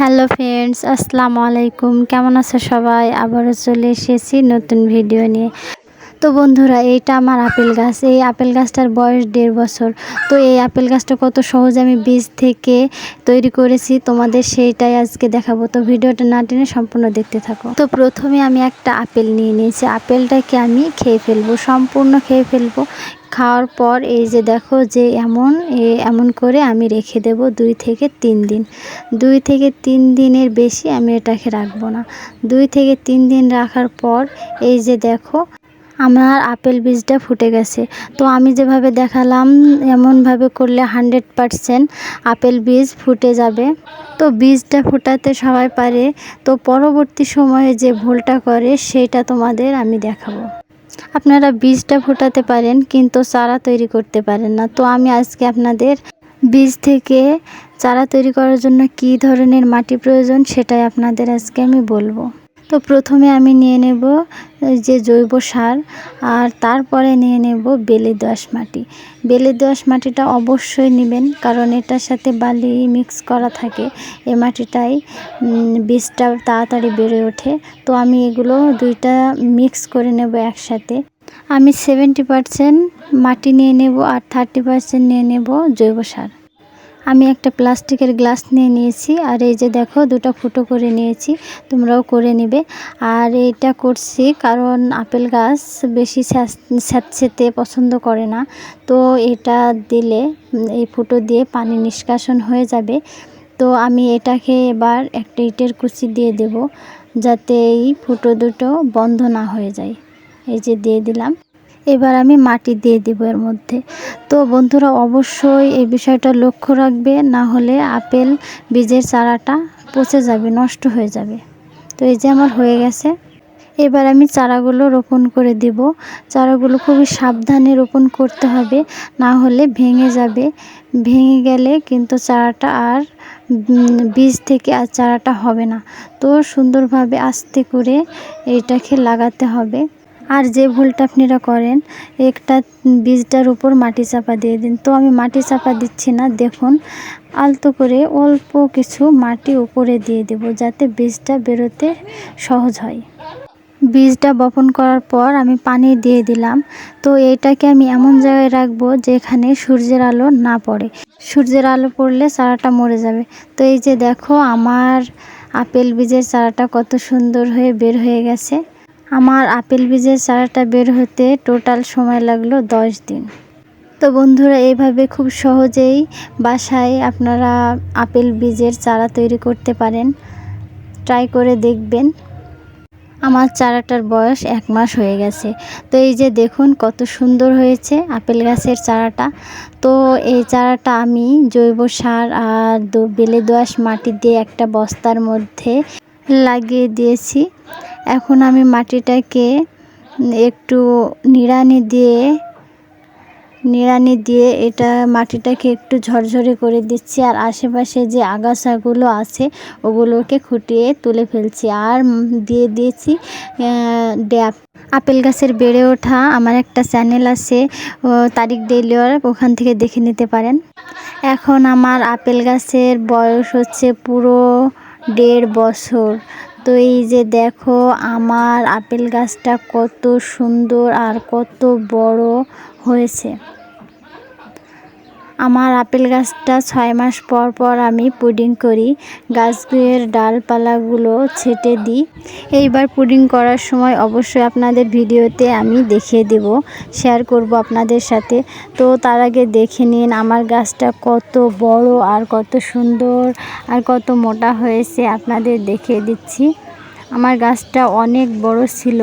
Hello friends, আসসালামু আলাইকুম। কেমন আছো সবাই? আবারও চলে এসেছি নতুন ভিডিও নিয়ে। তো বন্ধুরা, এইটা আমার আপেল গাছ। এই আপেল গাছটার বয়স দেড় বছর। তো এই আপেল গাছটা কত সহজে আমি বীজ থেকে তৈরি করেছি তোমাদের সেইটাই আজকে দেখাবো। তো ভিডিওটা না টেনে সম্পূর্ণ দেখতে থাকো। তো প্রথমে আমি একটা আপেল নিয়ে নিয়েছি। আপেলটাকে আমি খেয়ে ফেলব, সম্পূর্ণ খেয়ে ফেলব। খাওয়ার পর এই যে দেখো যে এমন এমন করে আমি রেখে দেব দুই থেকে তিন দিন। দুই থেকে তিন দিনের বেশি আমি এটাকে রাখব না। দুই থেকে তিন দিন রাখার পর এই যে দেখো, আমার আপেল বীজটা ফুটে গেছে। তো আমি যেভাবে দেখালাম, এমনভাবে করলে হান্ড্রেড পারসেন্ট আপেল বীজ ফুটে যাবে। তো বীজটা ফুটাতে সবাই পারে। তো পরবর্তী সময়ে যে ভুলটা করে, সেটা তোমাদের আমি দেখাবো। আপনারা বীজটা ফোটাতে পারেন, কিন্তু চারা তৈরি করতে পারেন না। তো আমি আজকে আপনাদের বীজ থেকে চারা তৈরি করার জন্য কি ধরনের মাটি প্রয়োজন সেটাই আপনাদের আজকে আমি বলব। তো প্রথমে আমি নিয়ে নেব যে জৈব সার, আর তারপরে নিয়ে নেব বেলে দোয়াশ মাটি। বেলে দোয়াশ মাটিটা অবশ্যই নেবেন, কারণ এটার সাথে বালি মিক্স করা থাকে। এ মাটিটাই বীজটা তাড়াতাড়ি বেড়ে ওঠে। তো আমি এগুলো দুইটা মিক্স করে নেব একসাথে। আমি সেভেন্টি পারসেন্ট মাটি নিয়ে নেব আর থার্টি পারসেন্ট নিয়ে নেব জৈব সার। আমি একটা প্লাস্টিকের গ্লাস নিয়ে নিয়েছি, আর এই যে দেখো দুটো ফুটো করে নিয়েছি, তোমরাও করে নেবে। আর এটা করছি কারণ আপেল গাছ বেশি স্যাঁতসেঁতে পছন্দ করে না। তো এটা দিলে এই ফুটো দিয়ে পানি নিষ্কাশন হয়ে যাবে। তো আমি এটাকে এবার একটা ইটের কুচি দিয়ে দেব, যাতে এই ফুটো দুটো বন্ধ না হয়ে যায়। এই যে দিয়ে দিলাম। এবার আমি মাটি দিয়ে দিব এর মধ্যে। তো বন্ধুরা, অবশ্যই এই বিষয়টা লক্ষ্য রাখবে, না হলে আপেল বীজের চারাটা পচে যাবে, নষ্ট হয়ে যাবে। তো এই যে আমার হয়ে গেছে। এবার আমি চারাগুলো রোপণ করে দিব। চারাগুলো খুবই সাবধানে রোপণ করতে হবে, না হলে ভেঙে যাবে। ভেঙে গেলে কিন্তু চারাটা আর বীজ থেকে আর চারাটা হবে না। তো সুন্দরভাবে আস্তে করে এটাকে লাগাতে হবে। আর যে ভুলটা আপনারা করেন, একটা বীজটার উপর মাটি চাপা দিয়ে দিন। তো আমি মাটি চাপা দিচ্ছি না, দেখুন, আলতো করে অল্প কিছু মাটি উপরে দিয়ে দেব যাতে বীজটা বেরোতে সহজ হয়। বীজটা বপন করার পর আমি পানি দিয়ে দিলাম। তো এইটাকে আমি এমন জায়গায় রাখব যেখানে সূর্যের আলো না পড়ে। সূর্যের আলো পড়লে চারাটা মরে যাবে। তো এই যে দেখো, আমার আপেল বীজের চারাটা কত সুন্দর হয়ে বের হয়ে গেছে। আমার আপেল বীজের চারাটা বের হতে টোটাল সময় লাগল দশ দিন। তো বন্ধুরা এইভাবে খুব সহজেই বাসায় আপনারা আপেল বীজের চারা তৈরি করতে পারেন। ট্রাই করে দেখবেন। আমার চারাটার বয়স এক মাস হয়ে গেছে। তো এই যে দেখুন কত সুন্দর হয়েছে আপেল গাছের চারাটা। তো এই চারাটা আমি জৈব সার আর বেলে দোয়াশ মাটি দিয়ে একটা বস্তার মধ্যে লাগিয়ে দিয়েছি। এখন আমি মাটিটাকে একটু নিড়ানি দিয়ে নিড়ানি দিয়ে এটা মাটিটাকে একটু ঝরঝরে করে দিচ্ছি। আর আশেপাশে যে আগাছাগুলো আছে, ওগুলোকে খুঁটিয়ে তুলে ফেলছি। আর দিয়ে দিয়েছি ড্যাপ আপেল গাছের বেড়ে ওঠা আমার একটা চ্যানেল আছে তারিখ ডেলিওয়ার ওখান থেকে দেখে নিতে পারেন। এখন আমার আপেল গাছের বয়স হচ্ছে পুরো দেড় বছর। তো এই যে দেখো আমার আপেল গাছটা কত সুন্দর আর কত বড় হয়েছে। আমার আপেল গাছটা ছয় মাস পর পর আমি পুডিং করি। গাছগুলোর ডালপালাগুলো ছেটে দিই। এইবার পুডিং করার সময় অবশ্যই আপনাদের ভিডিওতে আমি দেখিয়ে দেব, শেয়ার করব আপনাদের সাথে। তো তার আগে দেখে নিন আমার গাছটা কত বড় আর কত সুন্দর আর কত মোটা হয়েছে। আপনাদের দেখিয়ে দিচ্ছি। আমার গাছটা অনেক বড় ছিল।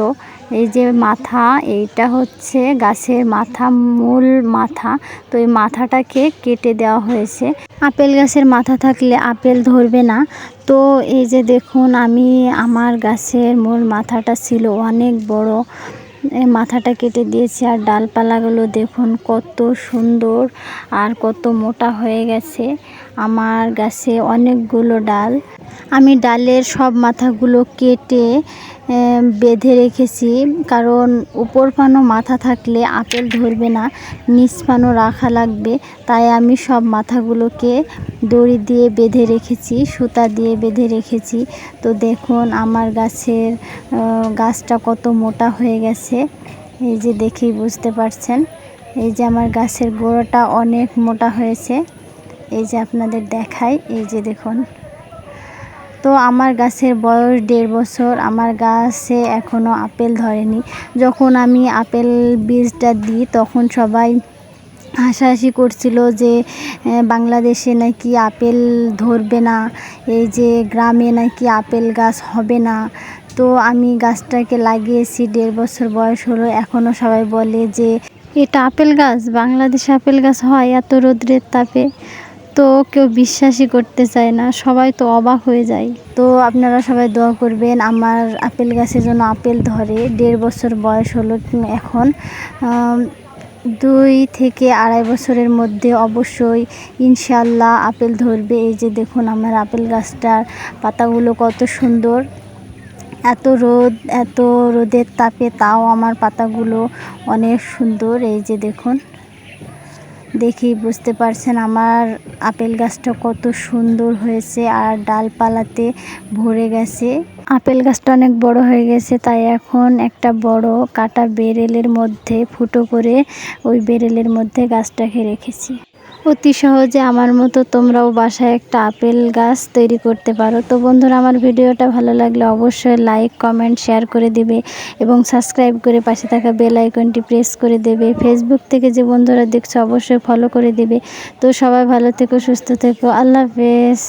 এই যে মাথা, এইটা হচ্ছে গাছের মাথা, মূল মাথা। তো এই মাথাটাকে কেটে দেওয়া হয়েছে। আপেল গাছের মাথা থাকলে আপেল ধরবে না। তো এই যে দেখুন, আমি আমার গাছের মূল মাথাটা ছিল অনেক বড়। মাথাটা কেটে দিয়েছি আর ডালপালাগুলো দেখুন কত সুন্দর আর কত মোটা হয়ে গেছে। আমার গাছে অনেকগুলো ডাল। আমি ডালের সব মাথাগুলো কেটে বেঁধে রেখেছি। কারণ উপর পানো মাথা থাকলে আপেল ধরবে না, নিচ পানো রাখা লাগবে। তাই আমি সব মাথাগুলোকে দড়ি দিয়ে বেঁধে রেখেছি, সুতা দিয়ে বেঁধে রেখেছি। তো দেখুন, আমার গাছের গাছটা কত মোটা হয়ে গেছে। এই যে দেখেই বুঝতে পারছেন। এই যে আমার গাছের গোড়াটা অনেক মোটা হয়েছে। এই যে আপনাদের দেখাই। এই যে দেখুন। তো আমার গাছের বয়স দেড় বছর, আমার গাছে এখনও আপেল ধরেনি। যখন আমি আপেল বীজটা দিই, তখন সবাই হাসাহাসি করছিল যে বাংলাদেশে নাকি আপেল ধরবে না, এই যে গ্রামে নাকি আপেল গাছ হবে না। তো আমি গাছটাকে লাগিয়েছি, দেড় বছর বয়স হলো এখনও সবাই বলে যে, এটা আপেল গাছ, বাংলাদেশে আপেল গাছ হয় এত রোদ্রের তাপে। তো কেউ বিশ্বাসই করতে চায় না, সবাই তো অবাক হয়ে যায়। তো আপনারা সবাই দোয়া করবেন, আমার আপেল গাছের জন্য আপেল ধরে, দেড় বছর বয়স হলো এখন। দুই থেকে আড়াই বছরের মধ্যে অবশ্যই ইনশাল্লাহ আপেল ধরবে। এই যে দেখুন আমার আপেল গাছটার পাতাগুলো কত সুন্দর। এত রোদ, এত রোদের তাপে তাও আমার পাতাগুলো অনেক সুন্দর। এই যে দেখুন। দেখেই বুঝতে পারছেন আমার আপেল গাছটা কত সুন্দর হয়েছে আর ডালপালাতে ভরে গেছে। আপেল গাছটা অনেক বড় হয়ে গেছে, তাই এখন একটা বড় কাটা বেরেলের মধ্যে ফুটো করে ওই বেরেলের মধ্যে গাছটাকে রেখেছি। অতি সহজে আমার মতো তোমরাও বাসায় একটা আপেল গাছ তৈরি করতে পারো। তো বন্ধুরা, আমার ভিডিওটা ভালো লাগলে অবশ্যই লাইক কমেন্ট শেয়ার করে দেবে এবং সাবস্ক্রাইব করে পাশে থাকা বেল আইকনটি প্রেস করে দেবে। ফেসবুক থেকে যে বন্ধুরা দেখছ, অবশ্যই ফলো করে দেবে। তো সবাই ভালো থেকো, সুস্থ থেকো। আল্লাহ হাফেজ।